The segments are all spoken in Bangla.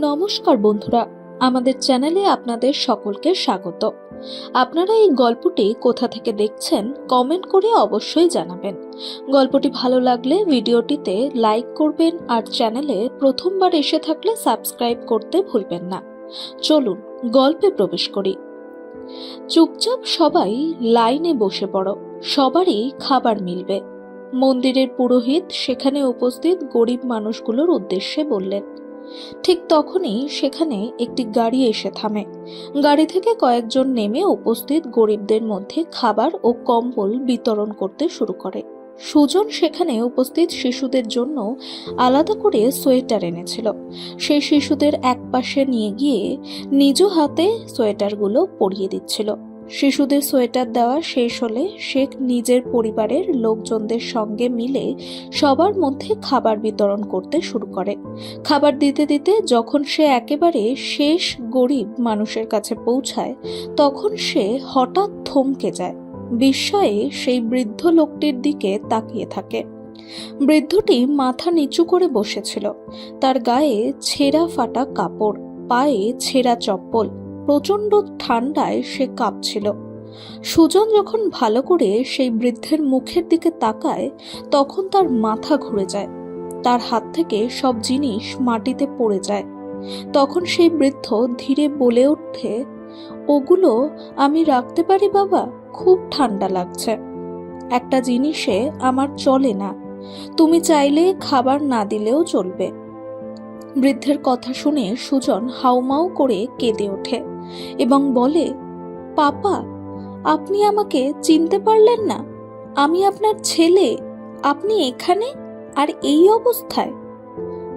নমস্কার বন্ধুরা, আমাদের চ্যানেলে আপনাদের সকলকে স্বাগত। আপনারা এই গল্পটি কোথা থেকে দেখছেন, কমেন্ট করে অবশ্যই জানাবেন। গল্পটি ভালো লাগলে ভিডিওটিতে লাইক করবেন আর চ্যানেলে প্রথমবার এসে থাকলে সাবস্ক্রাইব করতে ভুলবেন না। চলুন, গল্পে প্রবেশ করি। চুপচাপ সবাই লাইনে বসে পড়ো, সবারই খাবার মিলবে। মন্দিরের পুরোহিত সেখানে উপস্থিত গরিব মানুষগুলোর উদ্দেশ্যে বললেন ঠিক তখনই সেখানে একটি গাড়ি এসে থামে। গাড়ি থেকে কয়েকজন নেমে উপস্থিত গরিবদের মধ্যে খাবার ও কম্বল বিতরণ করতে শুরু করে। সুজন সেখানে উপস্থিত শিশুদের জন্য আলাদা করে সোয়েটার এনেছিল। সেই শিশুদের এক পাশে নিয়ে গিয়ে নিজ হাতে সোয়েটারগুলো পরিয়ে দিচ্ছিল। শিশুদের সোয়েটার দেওয়া শেষ হলে শেখ নিজের পরিবারের লোকজনদের সঙ্গে মিলে সবার মধ্যে খাবার বিতরণ করতে শুরু করে। খাবার দিতে দিতে যখন সে একেবারে শেষ গরিব মানুষের কাছে পৌঁছায়, তখন সে হঠাৎ থমকে যায়। বিস্ময়ে সেই বৃদ্ধ লোকটির দিকে তাকিয়ে থাকে। বৃদ্ধটি মাথা নিচু করে বসেছিল। তার গায়ে ছেঁড়া ফাটা কাপড়, পায়ে ছেঁড়া চপ্পল প্রচণ্ড ঠান্ডায় সে কাঁপছিল। সুজন যখন ভালো করে সেই বৃদ্ধের মুখের দিকে তাকায়, তখন তার মাথা ঘুরে যায়। তার হাত থেকে সব জিনিস মাটিতে পড়ে যায়। তখন সেই বৃদ্ধ ধীরে বলে ওঠে, ওগুলো আমি রাখতে পারি বাবা? খুব ঠান্ডা লাগছে। একটা জিনিসে আমার চলে না। তুমি চাইলে খাবার না দিলেও চলবে বৃদ্ধের কথা শুনে সুজন হাউমাউ করে কেঁদে ওঠে। এবং বলে, পাপা, আপনি আমাকে চিনতে পারলেন না। আমি আপনার ছেলে। আপনি এখানে? আর এই অবস্থায়?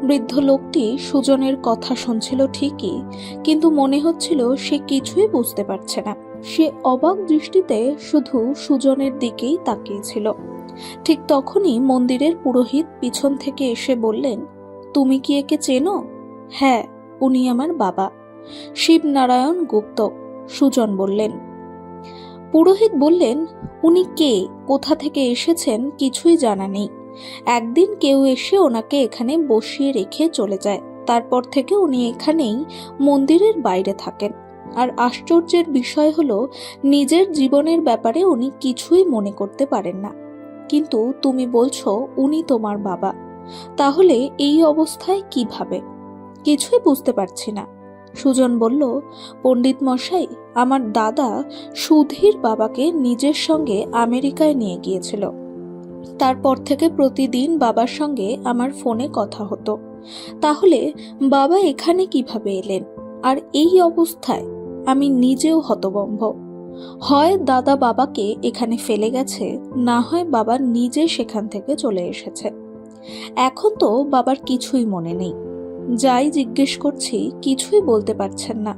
বৃদ্ধ লোকটি সুজনের কথা শুনছিল ঠিকই, কিন্তু মনে হচ্ছিল সে কিছুই বুঝতে পারছে না। সে অবাক দৃষ্টিতে শুধু সুজনের দিকেই তাকিয়েছিল। ঠিক তখনই মন্দিরের পুরোহিত পিছন থেকে এসে বললেন, তুমি কি একে চেনো? হ্যাঁ উনি আমার বাবা। শিবনারায়ণ গুপ্ত, সুজন বললেন। পুরোহিত বললেন, উনি কে? কোথা থেকে এসেছেন? কিছুই জানা নেই। একদিন কেউ এসে ওনাকে এখানে বসিয়ে রেখে চলে যায়। তারপর থেকে উনি এখানেই মন্দিরের বাইরে থাকেন। আর আশ্চর্যের বিষয় হলো, নিজের জীবনের ব্যাপারে উনি কিছুই মনে করতে পারেন না। কিন্তু তুমি বলছো, উনি তোমার বাবা। তাহলে এই অবস্থায় কীভাবে? কিছুই বুঝতে পারছি না। সুজন বলল, পণ্ডিত মশাই, আমার দাদা সুধীর বাবাকে নিজের সঙ্গে আমেরিকায় নিয়ে গিয়েছিল। তারপর থেকে প্রতিদিন বাবার সঙ্গে আমার ফোনে কথা হতো। তাহলে বাবা এখানে কীভাবে এলেন? আর এই অবস্থায় আমি নিজেও হতবম্ব হয় দাদা বাবাকে এখানে ফেলে গেছে, না হয় বাবা নিজে সেখান থেকে চলে এসেছে। এখন তো বাবার কিছুই মনে নেই। যাই জিজ্ঞেস করছি, কিছুই বলতে পারছেন না।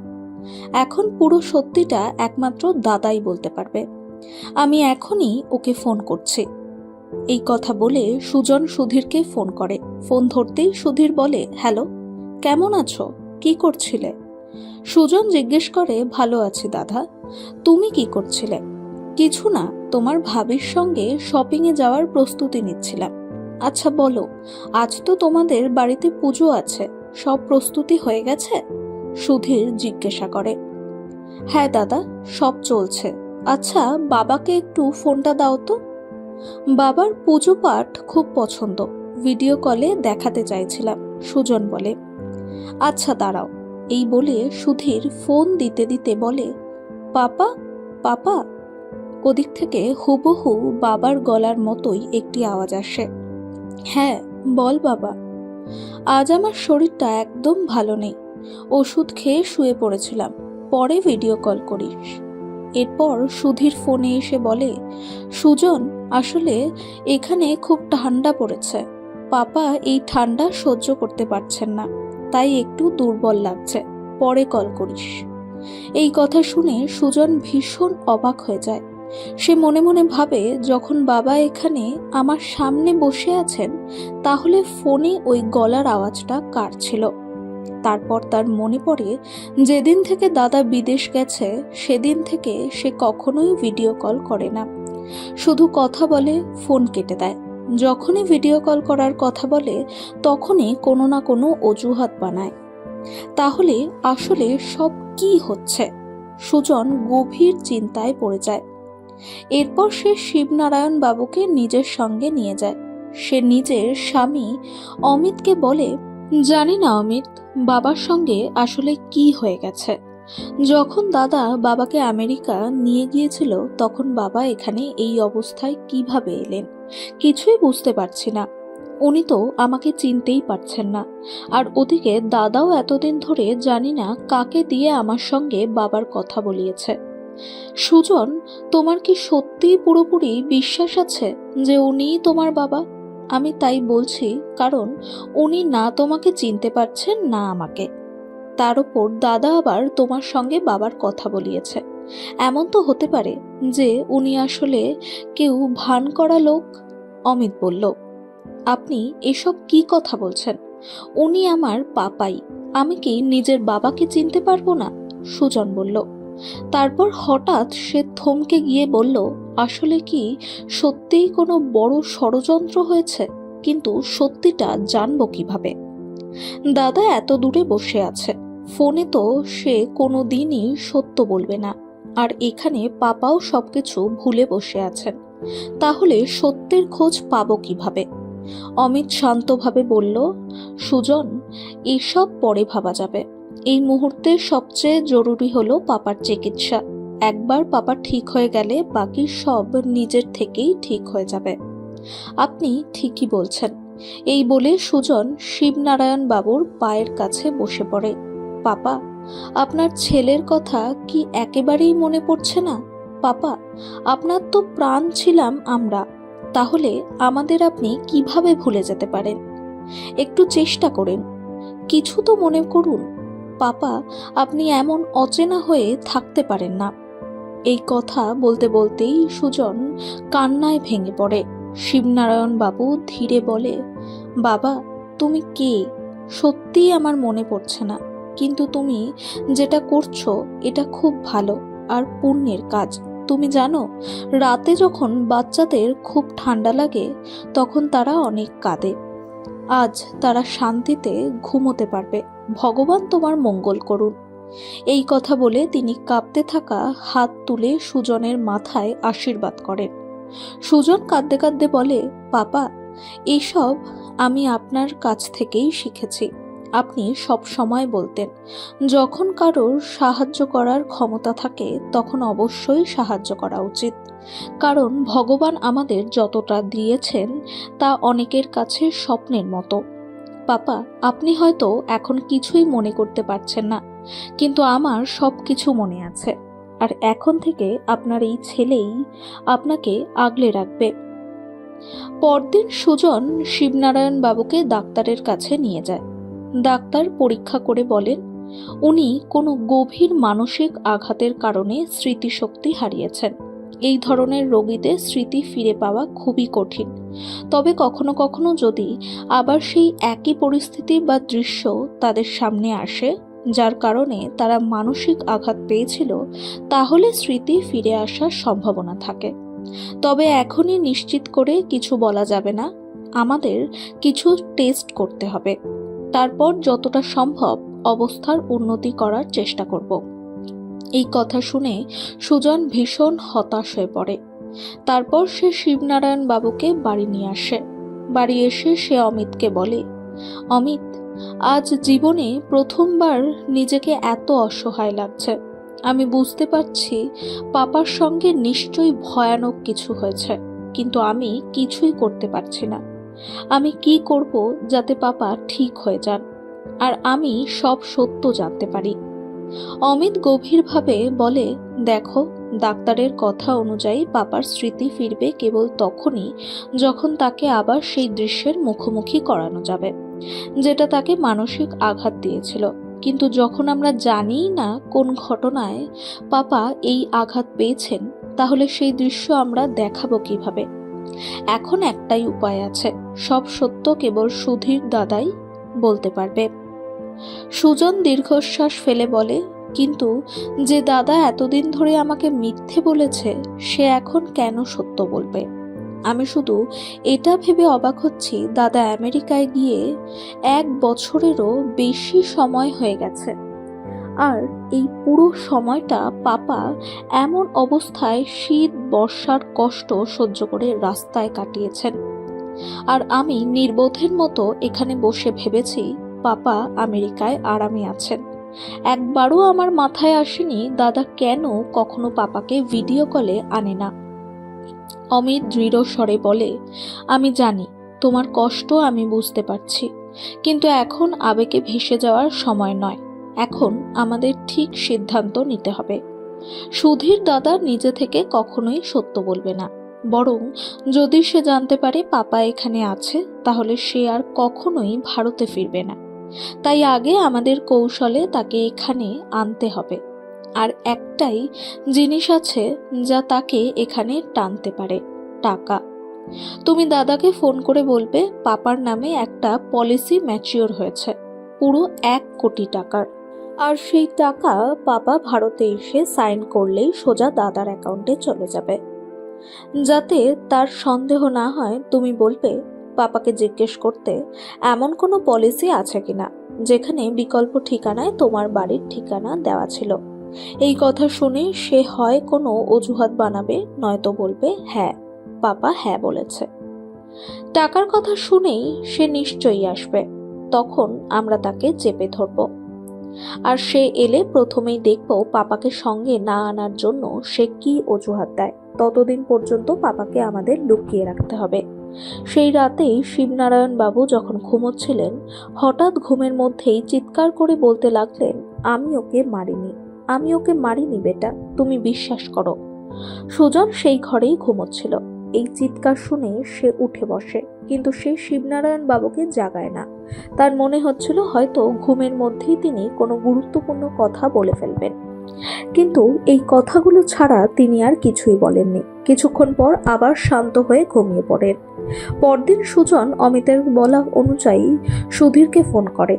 এখন পুরো সত্যিটা একমাত্র দাদাই বলতে পারবে। আমি এখনই ওকে ফোন করছি। এই কথা বলে সুজন সুধীরকে ফোন করে। ফোন ধরতেই সুধীর বলে, হ্যালো, কেমন আছো? কি করছিলে? সুজন জিজ্ঞেস করে, ভালো আছি দাদা, তুমি কি করছিলে? কিছু না, তোমার ভাবির সঙ্গে শপিংয়ে যাওয়ার প্রস্তুতি নিচ্ছিলাম। আচ্ছা বলো, আজ তো তোমাদের বাড়িতে পুজো আছে সব প্রস্তুতি হয়ে গেছে? সুধীর জিজ্ঞাসা করে। হ্যাঁ দাদা, সব চলছে। আচ্ছা বাবাকে একটু ফোনটা দাও তো। বাবার পুজো পাঠ খুব পছন্দ। ভিডিও কলে দেখাতে চাইছিলাম, সুজন বলে। আচ্ছা দাঁড়াও। এই বলে সুধীর ফোন দিতে দিতে বলে, পাপা পাপা। ওদিক থেকে হুবহু বাবার গলার মতোই একটি আওয়াজ আসে। হ্যাঁ বল বাবা। আজ আমার শরীরটা একদম ভালো নেই। ওষুধ খেয়ে শুয়ে পড়েছিলাম। পরে ভিডিও কল করিস। এরপর সুধীর ফোনে এসে বলে, সুজন, আসলে এখানে খুব ঠান্ডা পড়েছে। পাপা এই ঠান্ডা সহ্য করতে পারছেন না, তাই একটু দুর্বল লাগছে। পরে কল করিস। এই কথা শুনে সুজন ভীষণ অবাক হয়ে যায়। সে মনে মনে ভাবে, যখন বাবা এখানে আমার সামনে বসে আছেন, তাহলে ফোনে ওই গলার আওয়াজটা কার ছিল? তারপর তার মনে পড়ে, যেদিন থেকে দাদা বিদেশ গেছে, সেদিন থেকে সে কখনোই ভিডিও কল করে না। শুধু কথা বলে ফোন কেটে দেয়। যখনই ভিডিও কল করার কথা বলে, তখনই কোনো না কোনো অজুহাত বানায়। তাহলে আসলে সব কি হচ্ছে? সুজন গভীর চিন্তায় পড়ে যায়। এরপর সে শিবনারায়ণ বাবুকে নিজের সঙ্গে নিয়ে যায়। সে নিজের স্বামী অমিতকে বলে, জানি না অমিত, বাবার সঙ্গে আসলে কি হয়ে গেছে। যখন দাদা বাবাকে আমেরিকা নিয়ে গিয়েছিল, তখন বাবা এখানে এই অবস্থায় কীভাবে এলেন, কিছুই বুঝতে পারছি না। উনি তো আমাকে চিনতেই পারছেন না। আর ওদিকে দাদাও এতদিন ধরে জানি না কাকে দিয়ে আমার সঙ্গে বাবার কথা বলিয়েছে। সুজন, তোমার কি সত্যিই পুরোপুরি বিশ্বাস আছে যে উনিই তোমার বাবা? আমি তাই বলছি, কারণ উনি না তোমাকে চিনতে পারছেন, না আমাকে। তার ওপর দাদা আবার তোমার সঙ্গে বাবার কথা বলিয়েছে। এমন তো হতে পারে যে উনি আসলে কেউ ভান করা লোক? অমিত বলল, আপনি এসব কি কথা বলছেন? উনি আমার পাপাই। আমি কি নিজের বাবাকে চিনতে পারব না? সুজন বলল তারপর হঠাৎ সে থমকে গিয়ে বলল, আসলে কি সত্যিই কোনো বড় ষড়যন্ত্র হয়েছে? কিন্তু সত্যিটা জানব কীভাবে? দাদা এত দূরে বসে আছে। ফোনে তো সে কোনো দিনই সত্য বলবে না। আর এখানে পাপাও সবকিছু ভুলে বসে আছেন। তাহলে সত্যের খোঁজ পাবো কীভাবে? অমিত শান্তভাবে বলল, সুজন, এসব পরে ভাবা যাবে। এই মুহূর্তে সবচেয়ে জরুরি হলো পাপার চিকিৎসা। একবার পাপা ঠিক হয়ে গেলে বাকি সব নিজের থেকেই ঠিক হয়ে যাবে। আপনি ঠিকই বলছেন। এই বলে সুজন শিবনারায়ণ বাবুর পায়ের কাছে বসে পড়ে। পাপা, আপনার ছেলের কথা কি একেবারেই মনে পড়ছে না? পাপা, আপনার তো প্রাণ ছিলাম আমরা। তাহলে আমাদের আপনি কীভাবে ভুলে যেতে পারেন? একটু চেষ্টা করেন। কিছু তো মনে করুন। পাপা, আপনি এমন অচেনা হয়ে থাকতে পারেন না। এই কথা বলতে বলতেই সুজন কান্নায় ভেঙে পড়ে। শিবনারায়ণ বাবু ধীরে বলে, বাবা, তুমি কে? সত্যিই আমার মনে পড়ছে না। কিন্তু তুমি যেটা করছ, এটা খুব ভালো আর পুণ্যের কাজ। তুমি জানো, রাতে যখন বাচ্চাদের খুব ঠান্ডা লাগে, তখন তারা অনেক কাঁদে। আজ তারা শান্তিতে ঘুমোতে পারবে। ভগবান তোমার মঙ্গল করুন। এই কথা বলে তিনি কাঁপতে থাকা হাত তুলে সুজনের মাথায় আশীর্বাদ করেন। সুজন কাঁদতে কাঁদতে বলে, পাপা এইসব আমি আপনার কাছ থেকেই শিখেছি। আপনি সব সময় বলতেন। যখন কারোর সাহায্য করার ক্ষমতা থাকে, তখন অবশ্যই সাহায্য করা উচিত। কারণ ভগবান আমাদের যতটা দিয়েছেন, তা অনেকের কাছে স্বপ্নের মতো। পাপা, আপনি হয়তো এখন কিছুই মনে করতে পারছেন না, কিন্তু আমার সব কিছু মনে আছে। আর এখন থেকে আপনার এই ছেলেই আপনাকে আগলে রাখবে। পরদিন সুজন শিবনারায়ণ বাবুকে ডাক্তারের কাছে নিয়ে যায়। ডাক্তার পরীক্ষা করে বলেন, উনি কোনো গভীর মানসিক আঘাতের কারণে স্মৃতিশক্তি হারিয়েছেন। এই ধরনের রোগীদের স্মৃতি ফিরে পাওয়া খুবই কঠিন। তবে কখনো কখনো যদি আবার সেই একই পরিস্থিতি বা দৃশ্য তাদের সামনে আসে, যার কারণে তারা মানসিক আঘাত পেয়েছিল, তাহলে স্মৃতি ফিরে আসার সম্ভাবনা থাকে। তবে এখনই নিশ্চিত করে কিছু বলা যাবে না। আমাদের কিছু টেস্ট করতে হবে। তারপর যতটা সম্ভব অবস্থার উন্নতি করার চেষ্টা করব। এই কথা শুনে সুজন ভীষণ হতাশ হয়ে পড়ে। তারপর সে শিবনারায়ণ বাবুকে বাড়ি নিয়ে আসে। বাড়ি এসে সে অমিতকে বলে, অমিত, আজ জীবনে প্রথমবার নিজেকে এত অসহায় লাগছে। আমি বুঝতে পারছি পাপার সঙ্গে নিশ্চয়ই ভয়ানক কিছু হয়েছে, কিন্তু আমি কিছুই করতে পারছি না। আমি কি করব যাতে পাপা ঠিক হয়ে যান? আর আমি সব সত্য জানতে পারি। অমিত গভীরভাবে বলে, দেখো, ডাক্তারের কথা অনুযায়ী পাপার স্মৃতি ফিরবে কেবল তখনই যখন তাকে আবার সেই দৃশ্যের মুখোমুখি করানো যাবে, যেটা তাকে মানসিক আঘাত দিয়েছিল। কিন্তু যখন আমরা জানি না কোন ঘটনায় পাপা এই আঘাত পেয়েছেন, তাহলে সেই দৃশ্য আমরা দেখাবো কীভাবে? এখন একটাই উপায় আছে। সব সত্য কেবল সুধীর দাদাই বলতে পারবে। সুজন দীর্ঘশ্বাস ফেলে বলে, কিন্তু যে দাদা এতদিন ধরে আমাকে মিথ্যে বলেছে, সে এখন কেন সত্য বলবে? আমি শুধু এটা ভেবে অবাক হচ্ছি, দাদা আমেরিকায় গিয়ে এক বছরেরও বেশি সময় হয়ে গেছে। আর এই পুরো সময়টা পাপা এমন অবস্থায় শীত, বর্ষার কষ্ট সহ্য করে রাস্তায় কাটিয়েছেন। আর আমি নির্বোধের মতো এখানে বসে ভেবেছি, পাপা আমেরিকায় আরামে আছেন। একবারও আমার মাথায় আসেনি, দাদা কেন কখনো পাপাকে ভিডিও কলে আনে না? অমিত দৃঢ় স্বরে বলে, আমি জানি, তোমার কষ্ট আমি বুঝতে পারছি, কিন্তু এখন আবেগে ভেসে যাওয়ার সময় নয়। এখন আমাদের ঠিক সিদ্ধান্ত নিতে হবে। সুধীর দাদা নিজে থেকে কখনোই সত্য বলবে না। বরং যদি সে জানতে পারে পাপা এখানে আছে, তাহলে সে আর কখনোই ভারতে ফিরবে না। তাই আগে আমাদের কৌশলে তাকে এখানে আনতে হবে। আর একটাই জিনিস আছে যা তাকে এখানে টানতে পারে, টাকা। তুমি দাদাকে ফোন করে বলবে, পাপার নামে একটা পলিসি ম্যাচিওর হয়েছে। পুরো এক কোটি টাকার। আর সেই টাকা পাপা ভারতে এসে সাইন করলেই সোজা দাদার অ্যাকাউন্টে চলে যাবে। যাতে তার সন্দেহ না হয়, তুমি বলবে পাপাকে জিজ্ঞেস করতে এমন কোনো পলিসি আছে কিনা, যেখানে বিকল্প ঠিকানায় তোমার বাড়ির ঠিকানা দেওয়া ছিল? এই কথা শুনে সে হয় কোনো অজুহাত বানাবে, নয়তো বলবে হ্যাঁ পাপা হ্যাঁ বলেছে। টাকার কথা শুনেই সে নিশ্চয়ই আসবে। তখন আমরা তাকে চেপে ধরব। আর সে এলে প্রথমেই দেখব পাপাকে সঙ্গে না আনার জন্য সে কি অজুহাত দেয়। ততদিন পর্যন্ত পাপাকে আমাদের লুকিয়ে রাখতে হবে। সেই রাতেই শিবনারায়ণ বাবু যখন ঘুমোচ্ছিলেন, হঠাৎ ঘুমের মধ্যেই চিৎকার করে বলতে লাগলেন, আমি ওকে মারিনি, আমি ওকে মারিনি বেটা, তুমি বিশ্বাস করো। সুজন সেই ঘরেই ঘুমোচ্ছিল। এই চিৎকার শুনে সে উঠে বসে, কিন্তু সে শিবনারায়ণ বাবুকে জাগায় না। তার মনে হচ্ছিল হয়তো ঘুমের মধ্যেই তিনি কোনো গুরুত্বপূর্ণ কথা বলে ফেলবেন। কিন্তু এই কথাগুলো ছাড়া তিনি আর কিছুই বলেননি। কিছুক্ষণ পর আবার শান্ত হয়ে ঘুমিয়ে পড়েন। পরদিন সুজন অমিতের বলা অনুযায়ী সুধীরকে ফোন করে,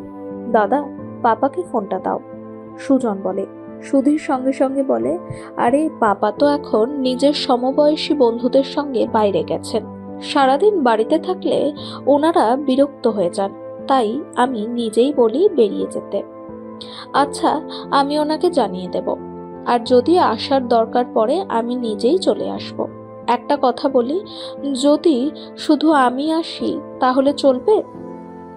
দাদা, পাপাকে ফোনটা দাও। সুজন বলে সুধীর সঙ্গে সঙ্গে বলে, আরে, পাপা তো এখন নিজের সমবয়সী বন্ধুদের সঙ্গে বাইরে গেছেন। সারাদিন বাড়িতে থাকলে ওনারা বিরক্ত হয়ে যান। তাই আমি নিজেই বলি বেরিয়ে যেতে। আচ্ছা আমি ওনাকে জানিয়ে দেব। আর যদি আসার দরকার পড়ে, আমি নিজেই চলে আসব। একটা কথা বলি, যদি শুধু আমি আসি, তাহলে চলবে?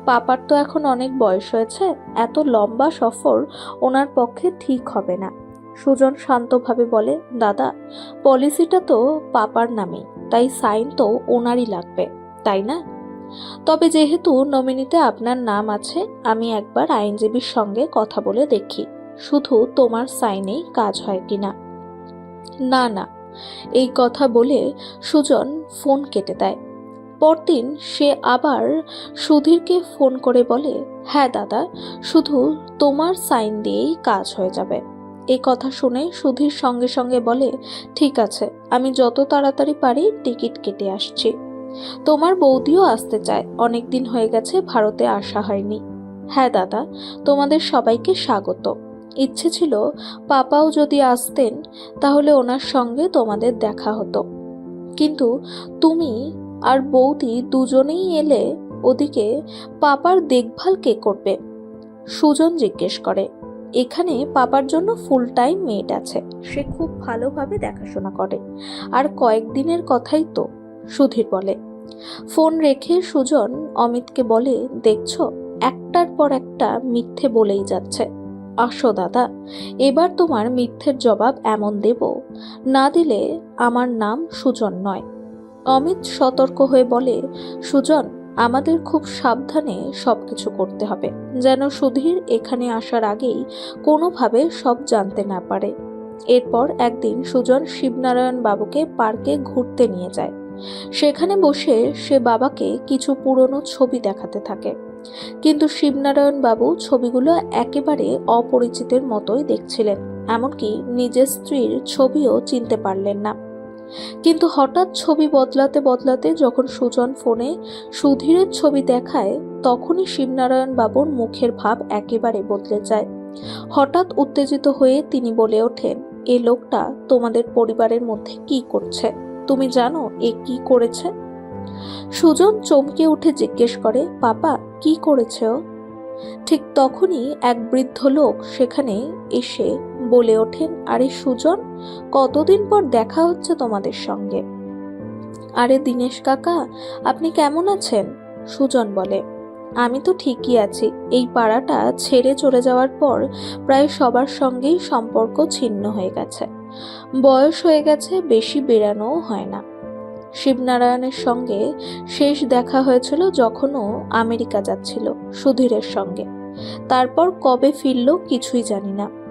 পাপার তো এখন অনেক বয়স হয়েছে, এত লম্বা সফর ওনার পক্ষে ঠিক হবে না। সুজন শান্তভাবে বলে, দাদা, পলিসিটা তো পাপার নামেই তাই সাইন তো ওনারই লাগবে, তাই না? তবে যেহেতু নমিনিতে আপনার নাম আছে, আমি একবার আইনজীবীর সঙ্গে কথা বলে দেখি, শুধু তোমার সাইনেই কাজ হয় কিনা না না। এই কথা বলে সুজন ফোন কেটে দেয়। পরদিন সে আবার সুধীরকে ফোন করে বলে হ্যাঁ দাদা, শুধু তোমার সাইন দিয়েই কাজ হয়ে যাবে। এই কথা শুনে সুধীর সঙ্গে সঙ্গে বলে, ঠিক আছে, আমি যত তাড়াতাড়ি পারি টিকিট কেটে আসছি। তোমার বৌদিও আসতে চায়, অনেক দিন হয়ে গেছে ভারতে আসা হয়নি। হ্যাঁ দাদা, তোমাদের সবাইকে স্বাগত। ইচ্ছে ছিল পাপাও যদি আসতেন, তাহলে ওনার সঙ্গে তোমাদের দেখা হতো। কিন্তু তুমি আর বৌদি দুজনেই এলে ওদিকে পাপার দেখভাল কে করবে? সুজন জিজ্ঞেস করে। এখানে পাপার জন্য ফুল টাইম মেড আছে। সে খুব ভালোভাবে দেখাশোনা করে। আর কয়েকদিনের কথাই তো, সুধীর বলে। ফোন রেখে সুজন অমিতকে বলে, দেখছ, একটার পর একটা মিথ্যে বলেই যাচ্ছে। আসো দাদা, এবার তোমার মিথ্যের জবাব এমন দেব, না দিলে আমার নাম সুজন নয়। অমিত সতর্ক হয়ে বলে, সুজন, আমাদের খুব সাবধানে সব কিছু করতে হবে। যেন সুধীর এখানে আসার আগেই কোনোভাবে সব জানতে না পারে। এরপর একদিন সুজন শিবনারায়ণ বাবুকে পার্কে ঘুরতে নিয়ে যায়। সেখানে বসে সে বাবাকে কিছু পুরনো ছবি দেখাতে থাকে। কিন্তু শিবনারায়ণ বাবু ছবিগুলো একেবারে অপরিচিতের মতোই দেখছিলেন, এমনকি নিজের স্ত্রীর ছবিও চিনতে পারলেন না। কিন্তু হঠাৎ ছবি বদলাতে বদলাতে যখন সুজন ফোনে সুধীরের ছবি দেখায়, তখনই শিবনারায়ণ বাবুর মুখের ভাব একেবারে বদলে যায়। হঠাৎ উত্তেজিত হয়ে তিনি বলে ওঠেন, এ লোকটা তোমাদের পরিবারের মধ্যে কি করছে? তুমি জানো এ কি করেছে? সুজন চমকে উঠে জিজ্ঞেস করে, পাপা, কি করেছে ঠিক তখনই এক বৃদ্ধ লোক সেখানে এসে বলে ওঠেন, আরে সুজন, কতদিন পর দেখা হচ্ছে তোমাদের সঙ্গে? আরে দিনেশ কাকা, আপনি কেমন আছেন? সুজন বলে, আমি তো ঠিকই আছি। এই পাড়াটা ছেড়ে চলে যাওয়ার পর প্রায় সবার সঙ্গেই সম্পর্ক ছিন্ন হয়ে গেছে। বয়স হয়ে গেছে, বেশি বেরানোও হয় না। শিবনারায়ণের সঙ্গে শেষ দেখা হয়েছিল যখনও আমেরিকা যাচ্ছিল সুধীরের সঙ্গে। তারপর কবে ফিরল কিছুই জানি না।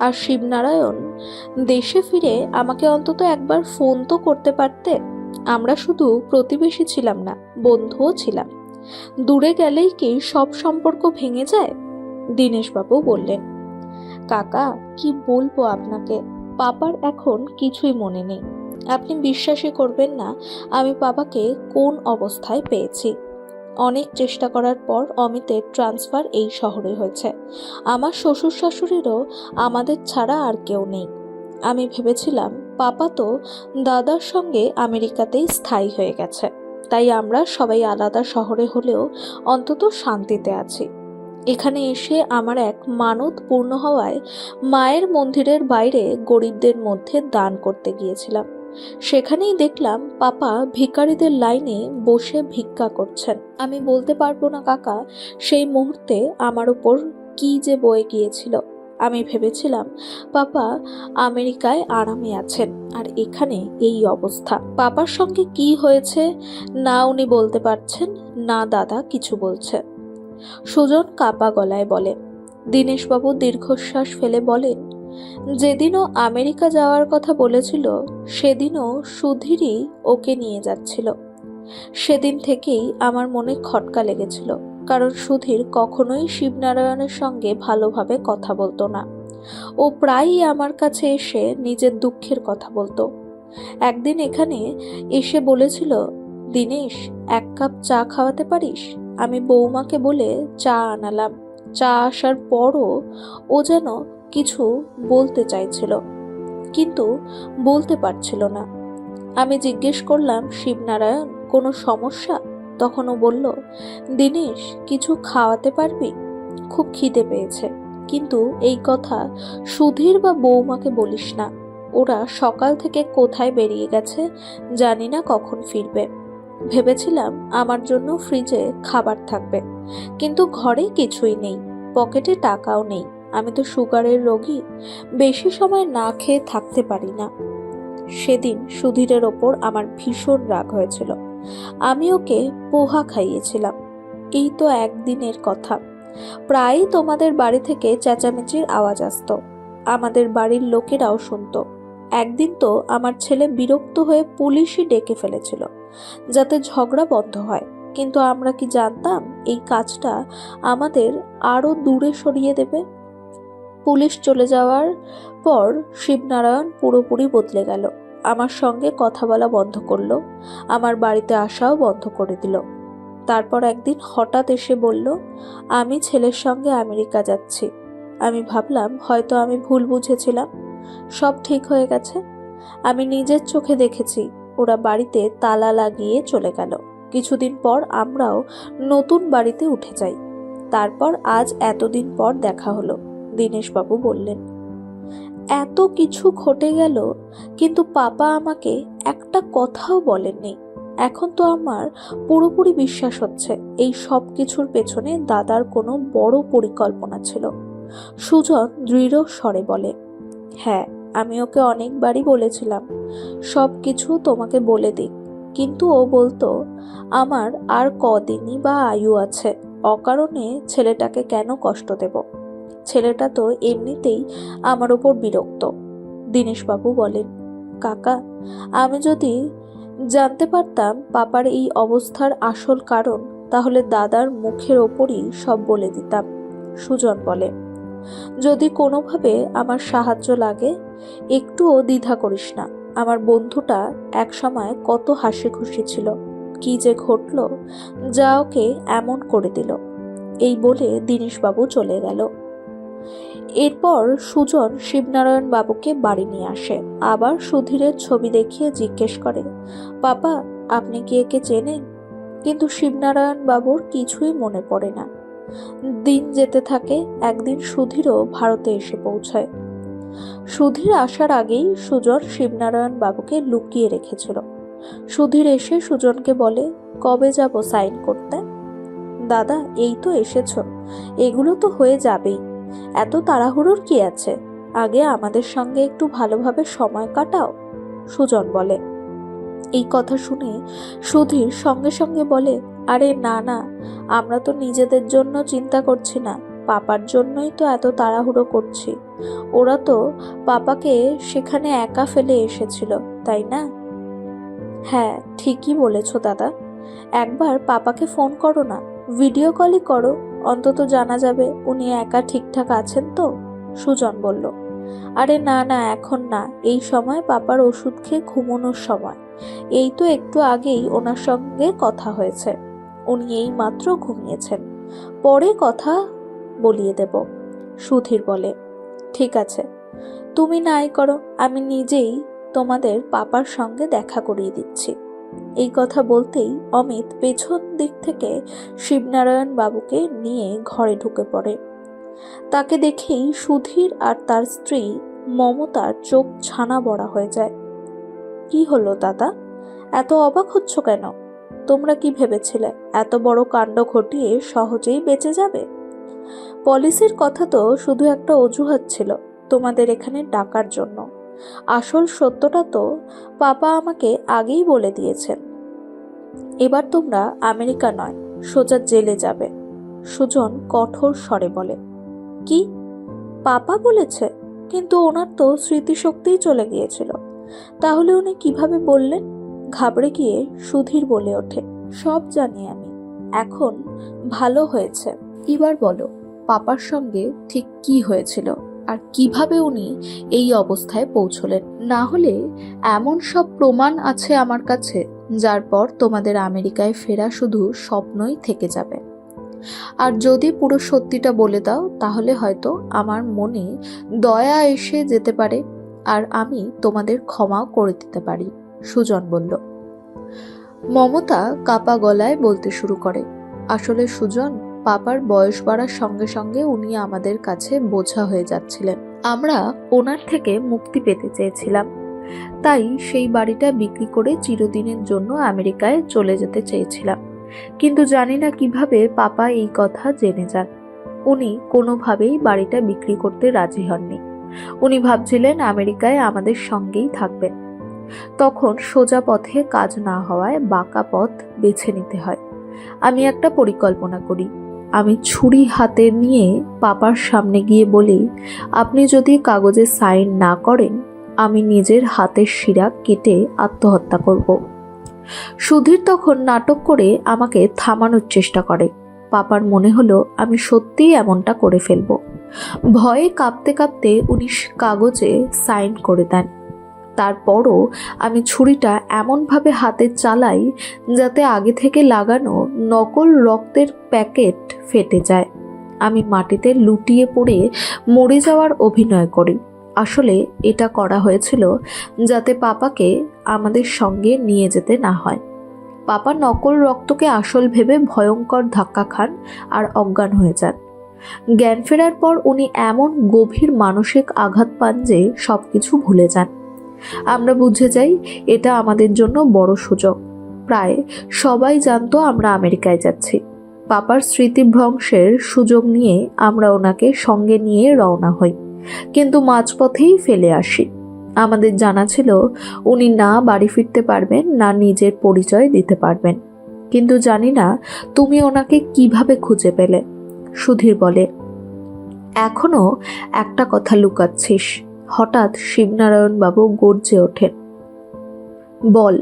আর শিবনারায়ণ, দেশে ফিরে আমাকে অন্তত একবার ফোন তো করতে পারতে। আমরা শুধু প্রতিবেশী ছিলাম না, বন্ধুও ছিলাম। দূরে গেলেই কি সব সম্পর্ক ভেঙে যায়? দীনেশবাবু বললেন, কাকা, কি বলব আপনাকে? পাপার এখন কিছুই মনে নেই। আপনি বিশ্বাসই করবেন না, আমি বাবাকে কোন অবস্থায় পেয়েছি। অনেক চেষ্টা করার পর অমিতের ট্রান্সফার এই শহরে হয়েছে। আমার শ্বশুর শাশুড়িরও আমাদের ছাড়া আর কেউ নেই। আমি ভেবেছিলাম, পাপা তো দাদার সঙ্গে আমেরিকাতেই স্থায়ী হয়ে গেছে। তাই আমরা সবাই আলাদা শহরে হলেও অন্তত শান্তিতে আছি। এখানে এসে আমার এক মানত পূর্ণ হওয়ায় মায়ের মন্দিরের বাইরে গরিবদের মধ্যে দান করতে গিয়েছিলাম। সেখানেই দেখলাম পাপা ভিখারিদের লাইনে বসে ভিক্ষা করছেন। আমি বলতে পারব না, কাকা, সেই মুহূর্তে আমার উপর কি যে বয়ে গিয়েছিল। আমি ভেবেছিলাম, পাপা আমেরিকায় আরামে আছেন, আর এখানে এই অবস্থা। পাপার সঙ্গে কি হয়েছে, না উনি বলতে পারছেন, না দাদা কিছু বলছে। সুজন কাপা গলায় বলে, দীনেশবাবু দীর্ঘশ্বাস ফেলে বলেন যেদিনও আমেরিকা যাওয়ার কথা বলেছিল, সেদিনও সুধীরই ওকে নিয়ে যাচ্ছিল। সেদিন থেকেই আমার মনে খটকা লেগেছিল, কারণ সুধীর কখনোই শিবনারায়ণের সঙ্গে ভালোভাবে কথা বলতো না। ও প্রায়ই আমার কাছে এসে নিজের দুঃখের কথা বলতো। একদিন এখানে এসে বলেছিল, দিনেশ, এক কাপ চা খাওয়াতে পারিস? আমি বৌমাকে বলে চা আনালাম। চা আসার পরও ও যেন কিছু বলতে চাইছিল, কিন্তু বলতে পারছিল না। আমি জিজ্ঞেস করলাম, শিবনারায়ণ, কোনো সমস্যা? তখন ও বলল, দিনেশ, কিছু খাওয়াতে পারবি? খুব খিদে পেয়েছে। কিন্তু এই কথা সুধীর বা বৌমাকে বলিস না। ওরা সকাল থেকে কোথায় বেরিয়ে গেছে জানি না কখন ফিরবে। ভেবেছিলাম আমার জন্য ফ্রিজে খাবার থাকবে, কিন্তু ঘরে কিছুই নেই, পকেটে টাকাও নেই। আমি তো সুগারের রোগী, বেশি সময় না খেয়ে থাকতে পারি না। সেদিন সুধীরের ওপর আমার ভীষণ রাগ হয়েছিল। আমি ওকে পোহা খাইয়েছিলাম। এই তো একদিনের কথা। প্রায়ই তোমাদের বাড়ি থেকে চেঁচামেচির আওয়াজ আসতো। আমাদের বাড়ির লোকেরাও শুনতো। একদিন তো আমার ছেলে বিরক্ত হয়ে পুলিশই ডেকে ফেলেছিল, যাতে ঝগড়া বন্ধ হয়। কিন্তু আমরা কি জানতাম, এই কাজটা আমাদের আরও দূরে সরিয়ে দেবে? পুলিশ চলে যাওয়ার পর শিবনারায়ণ পুরোপুরি বদলে গেল। আমার সঙ্গে কথা বলা বন্ধ করল। আমার বাড়িতে আসাও বন্ধ করে দিল। তারপর একদিন হঠাৎ এসে বলল, আমি ছেলের সঙ্গে আমেরিকা যাচ্ছি। আমি ভাবলাম হয়তো আমি ভুল বুঝেছিলাম। সব ঠিক হয়ে গেছে। আমি নিজের চোখে দেখেছি, ওরা বাড়িতে তালা লাগিয়ে চলে গেল। কিছুদিন পর আমরাও নতুন বাড়িতে উঠে যাই। তারপর আজ এতদিন পর দেখা হলো। দীনেশবাবু বললেন, এত কিছু ঘটে গেল, কিন্তু পাপা আমাকে একটা কথাও বলেননি। এখন তো আমার পুরোপুরি বিশ্বাস হচ্ছে, এই সব কিছুর পেছনে দাদার কোনো বড় পরিকল্পনা ছিল। সুজন দৃঢ় স্বরে বলে হ্যাঁ আমি ওকে অনেকবারই বলেছিলাম, সব কিছু তোমাকে বলে দিক। কিন্তু ও বলতো, আমার আর কদিনই বা আয়ু আছে, অকারণে ছেলেটাকে কেন কষ্ট দেব? ছেলেটা তো এমনিতেই আমার ওপর বিরক্ত। দীনেশবাবু বলেন, কাকা, আমি যদি জানতে পারতাম পাপার এই অবস্থার আসল কারণ, তাহলে দাদার মুখের ওপরই সব বলে দিতাম। সুজন বলে যদি কোনোভাবে আমার সাহায্য লাগে, একটুও দ্বিধা করিস না। আমার বন্ধুটা একসময় কত হাসি খুশি ছিল, কি যে ঘটল, যা ওকে এমন করে দিল। এই বলে দীনেশবাবু চলে গেল। এরপর সুজন শিবনারায়ণ বাবুকে বাড়ি নিয়ে আসে। আবার সুধীরের ছবি দেখিয়ে জিজ্ঞেস করে পাপা আপনি কি একে চেনেন? কিন্তু শিবনারায়ণ বাবুর কিছুই মনে পড়ে না। দিন যেতে থাকে, একদিন সুধীরও ভারতে এসে পৌঁছায়। সুধীর আসার আগেই সুজন শিবনারায়ণ বাবুকে লুকিয়ে রেখেছিল। সুধীর এসে সুজনকে বলে, কবে যাব সাইন করতে? দাদা, এই তো এসেছ। এগুলো তো হয়ে যাবেই। এত তাড়াহুড়োর কি আছে? আগে আমাদের সঙ্গে একটু ভালোভাবে সময় কাটাও, সুজন বলে। এই কথা শুনে সুধীর সঙ্গে সঙ্গে বলে, আরে না না, আমরা তো নিজেদের জন্য চিন্তা করছি না। পাপার জন্যই তো এত তাড়াহুড়ো করছি। ওরা তো পাপাকে সেখানে একা ফেলে এসেছিল, তাই না? হ্যাঁ ঠিকই বলেছ দাদা। একবার পাপাকে ফোন করো না, ভিডিও কলই করো অন্তত জানা যাবে উনি একা ঠিকঠাক আছেন তো? সুজন বলল। আরে না না, এখন না। এই সময় পাপার ওষুধ খেয়ে ঘুমানোর সময়। এই তো একটু আগেই ওনার সঙ্গে কথা হয়েছে। উনি এই মাত্র ঘুমিয়েছেন। পরে কথা বলিয়ে দেব, সুধীর বলে। ঠিক আছে। তুমি নাই করো, আমি নিজেই তোমাদের পাপার সঙ্গে দেখা করিয়ে দিচ্ছি। এই কথা বলতেই অমিত পেছন দিক থেকে শিবনারায়ণ বাবুকে নিয়ে ঘরে ঢুকে পড়ে। তাকে দেখেই সুধীর আর তার স্ত্রী মমতার চোখ ছানা বড়া হয়ে যায়। কি হলো দাদা? এত অবাক হচ্ছ কেন? তোমরা কি ভেবেছিলে এত বড় কাণ্ড ঘটিয়ে সহজেই বেঁচে যাবে? পলিসির কথা তো শুধু একটা অজুহাত ছিল, তোমাদের এখানে ডাকার জন্য। আসল সত্যটা তো পাপা আমাকে আগেই বলে দিয়েছেন। এবার তোমরা আমেরিকা নয়, সোজা জেলে যাবে। সুজন কঠোর স্বরে বলে, কি? পাপা বলেছে? কিন্তু ওনার তো স্মৃতিশক্তিই চলে গিয়েছিল। তাহলে উনি কীভাবে বললেন? ঘাবড়ে গিয়ে সুধীর বলে ওঠে, সব জানি আমি। এখন ভালো হয়েছে। এবার বলো, পাপার সঙ্গে ঠিক কি হয়েছিল? আর কীভাবে উনি এই অবস্থায় পৌঁছলেন? না হলে এমন সব প্রমাণ আছে আমার কাছে, যার পর তোমাদের আমেরিকায় ফেরা শুধু স্বপ্নই থেকে যাবে। আর যদি পুরো সত্যিটা বলে দাও, তাহলে হয়তো আমার মনে দয়া এসে যেতে পারে, আর আমি তোমাদের ক্ষমাও করে দিতে পারি, সুজন বলল। মমতা কাপা গলায় বলতে শুরু করে, আসলে সুজন পাপার বয়স বাড়ার সঙ্গে সঙ্গে উনি আমাদের কাছে বোঝা হয়ে যাচ্ছিলেন। আমরা ওনার থেকে মুক্তি পেতে চেয়েছিলাম। তাই সেই বাড়িটা বিক্রি করে চিরদিনের জন্য আমেরিকায় চলে যেতে চেয়েছিলাম। কিন্তু জানি না কীভাবে পাপা এই কথা জেনে যান। উনি কোনোভাবেই বাড়িটা বিক্রি করতে রাজি হননি। উনি ভাবছিলেন আমেরিকায় আমাদের সঙ্গেই থাকবেন। তখন সোজা পথে কাজ না হওয়ায় বাঁকা পথ বেছে নিতে হয়। আমি একটা পরিকল্পনা করি। আমি ছুরি হাতে নিয়ে পাপার সামনে গিয়ে বলি, আপনি যদি কাগজে সাইন না করেন, আমি নিজের হাতের শিরা কেটে আত্মহত্যা করব সুধীর তখন নাটক করে আমাকে থামানোর চেষ্টা করে। পাপার মনে হলো, আমি সত্যিই এমনটা করে ফেলব ভয়ে কাঁপতে কাঁপতে উনি কাগজে সাইন করে দেন। তারপরও আমি ছুরিটা এমনভাবে হাতে চালাই যাতে আগে থেকে লাগানো নকল রক্তের প্যাকেট ফেটে যায়। আমি মাটিতে লুটিয়ে পড়ে মরে যাওয়ার অভিনয় করি। আসলে এটা করা হয়েছিল যাতে পাপাকে আমাদের সঙ্গে নিয়ে যেতে না হয়। পাপা নকল রক্তকে আসল ভেবে ভয়ঙ্কর ধাক্কা খান আর অজ্ঞান হয়ে যান। জ্ঞান ফেরার পর উনি এমন গভীর মানসিক আঘাত পান যে সব কিছু ভুলে যান। আমরা বুঝে যাই, এটা আমাদের জন্য বড় সুযোগ। প্রায় সবাই জানতো আমরা আমেরিকায় যাচ্ছি। পাপার স্মৃতিভ্রংশের সুযোগ নিয়ে আমরা ওনাকে সঙ্গে নিয়ে রওনা হই। কিন্তু মাঝপথেই ফেলে আসি। আমাদের জানা ছিল, উনি না বাড়ি ফিরতে পারবেন, না নিজের পরিচয় দিতে পারবেন। কিন্তু জানি না, তুমি ওনাকে কীভাবে খুঁজে পেলে? সুধীর বলে, এখনও একটা কথা লুকাচ্ছিস। হঠাৎ শিবনারায়ণ বাবু গর্জে ওঠেন। বল,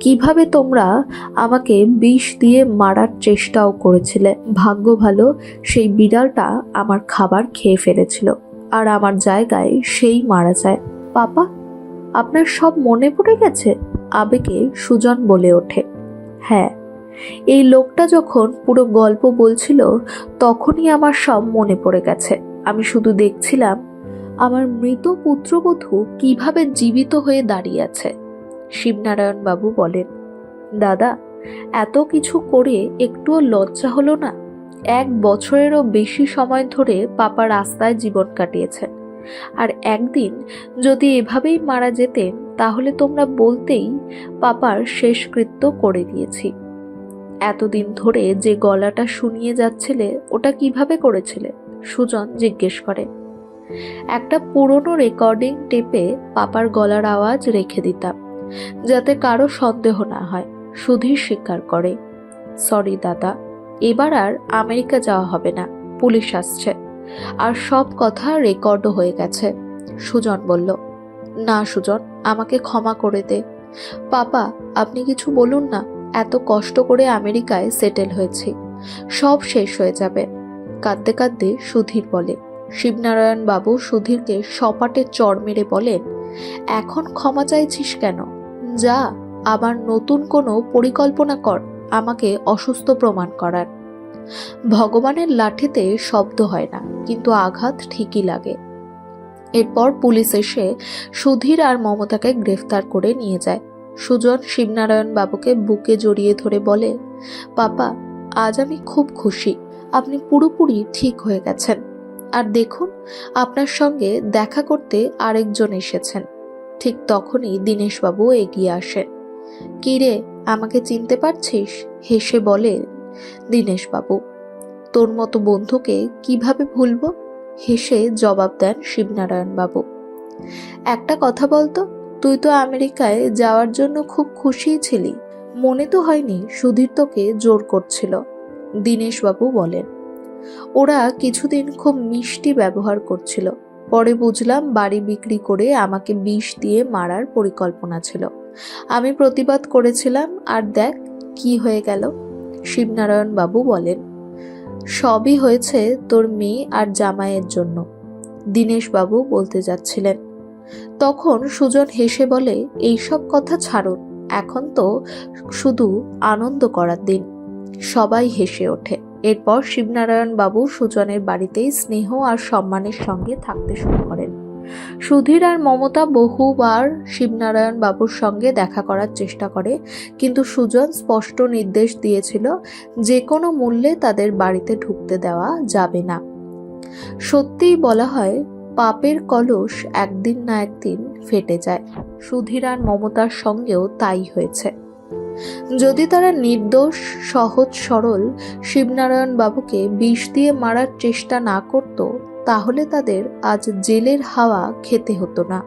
কীভাবে তোমরা আমাকে বিষ দিয়ে মারার চেষ্টাও করেছিলে? ভাগ্য ভালো, সেই বিড়ালটা আমার খাবার খেয়ে ফেলেছিল, আর আমার জায়গায় সেই মারা যায়। পাপা, আপনার সব মনে পড়ে গেছে? আবেগে সুজন বলে ওঠে। হ্যাঁ এই লোকটা যখন পুরো গল্প বলছিল, তখনই আমার সব মনে পড়ে গেছে। আমি শুধু দেখছিলাম আমার মৃত পুত্রবধূ কীভাবে জীবিত হয়ে দাঁড়িয়ে আছে? শিবনারায়ণ বাবু বলেন, দাদা, এত কিছু করে একটুও লজ্জা হলো না। এক বছরেরও বেশি সময় ধরে পাপা রাস্তায় জীবন কাটিয়েছেন। আর একদিন যদি এভাবেই মারা যেতেন, তাহলে তোমরা বলতেই পাপার শেষকৃত্য করে দিয়েছি। এতদিন ধরে যে গলাটা শুনিয়ে যাচ্ছিলে, ওটা কীভাবে করেছিলে? সুজন জিজ্ঞেস করে। একটা পুরনো রেকর্ডিং টেপে পাপার গলার আওয়াজ রেখে দিতাম, যাতে কারও সন্দেহ না হয়, সুধীর স্বীকার করে। সরি দাদা, এবার আর আমেরিকা যাওয়া হবে না, পুলিশ আসছে। আর সব কথা রেকর্ডও হয়ে গেছে। সুজন বলল, না, সুজন, আমাকে ক্ষমা করে দে। পাপা, আপনি কিছু বলুন না, এত কষ্ট করে আমেরিকায় সেটেল হয়েছি। সব শেষ হয়ে যাবে। কাঁদতে কাঁদতে সুধীর বলে শিবনারায়ণ বাবু সুধীরকে সপাটে চড় মেরে বলেন, এখন ক্ষমা চাইছিস কেন? যা, আবার নতুন কোনো পরিকল্পনা কর, আমাকে অসুস্থ প্রমাণ করার। ভগবানের লাঠিতে শব্দ হয় না, কিন্তু আঘাত ঠিকই লাগে। এরপর পুলিশ এসে সুধীর আর মমতাকে গ্রেফতার করে নিয়ে যায়। সুজন শিবনারায়ণ বাবুকে বুকে জড়িয়ে ধরে বলে, পাপা, আজ আমি খুব খুশি। আপনি পুরোপুরি ঠিক হয়ে গেছেন। আর দেখুন, আপনার সঙ্গে দেখা করতে আরেকজন এসেছেন। ঠিক তখনই দীনেশবাবু এগিয়ে আসেন। কি রে, আমাকে চিনতে পারছিস? হেসে বলে দীনেশবাবু। তোর মতো বন্ধুকে কীভাবে ভুলব? হেসে জবাব দেন শিবনারায়ণ বাবু একটা কথা বলতো, তুই তো আমেরিকায় যাওয়ার জন্য খুব খুশিই ছিলি। মনে তো হয়নি সুধীর তোকে জোর করছিল, দীনেশবাবু বলেন। ওরা কিছুদিন খুব মিষ্টি ব্যবহার করছিল। পরে বুঝলাম বাড়ি বিক্রি করে আমাকে বিষ দিয়ে মারার পরিকল্পনা ছিল। আমি প্রতিবাদ করেছিলাম, আর দেখ, কি হয়ে গেল? শিবনারায়ণ বাবু বলেন, সবই হয়েছে তোর মেয়ে আর জামাইয়ের জন্য। দীনেশবাবু বলতে যাচ্ছিলেন, তখন সুজন হেসে বলে, এইসব কথা ছাড়ুন, এখন তো শুধু আনন্দ করার দিন। সবাই হেসে ওঠে। এরপর শিবনারায়ণ বাবু সুজনের বাড়িতেই স্নেহ আর সম্মানের সঙ্গে থাকতে শুরু করেন। সুধীর আর মমতা বহুবার শিবনারায়ণ বাবুর সঙ্গে দেখা করার চেষ্টা করে, কিন্তু সুজন স্পষ্ট নির্দেশ দিয়েছিল যে কোনো মূল্যে তাদের বাড়িতে ঢুকতে দেওয়া যাবে না। সত্যিই বলা হয়, পাপের কলস একদিন না একদিন ফেটে যায়। সুধীর আর মমতার সঙ্গেও তাই হয়েছে। যদি তারা নির্দোষ, সহজ, সরল শিবনারায়ণ বাবুকে বিষ দিয়ে মারার চেষ্টা না করত, তাহলে তাদের আজ জেলের হাওয়া খেতে হতো না।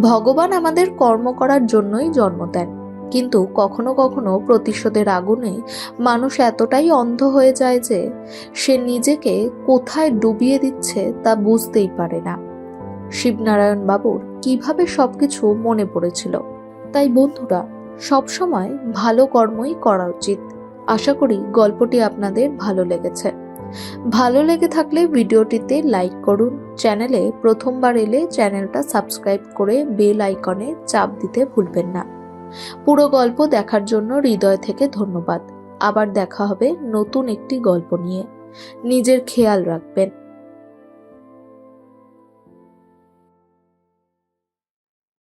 ভগবান আমাদের কর্ম করার জন্যই জন্ম দেন, কিন্তু কখনো কখনো প্রতিশোধের আগুনে মানুষ এতটাই অন্ধ হয়ে যায় যে সে নিজেকে কোথায় ডুবিয়ে দিচ্ছে তা বুঝতেই পারে না। শিবনারায়ণ বাবুর কীভাবে সবকিছু মনে পড়েছিল? তাই বন্ধুরা সবসময় ভালো কর্মই করা উচিত। আশা করি গল্পটি আপনাদের ভালো লেগেছে। ভালো লেগে থাকলে ভিডিওটিতে লাইক করুন। চ্যানেলে প্রথমবার এলে চ্যানেলটা সাবস্ক্রাইব করে বেল আইকনে চাপ দিতে ভুলবেন না। পুরো গল্প দেখার জন্য হৃদয় থেকে ধন্যবাদ। আবার দেখা হবে নতুন একটি গল্প নিয়ে। নিজের খেয়াল রাখবেন।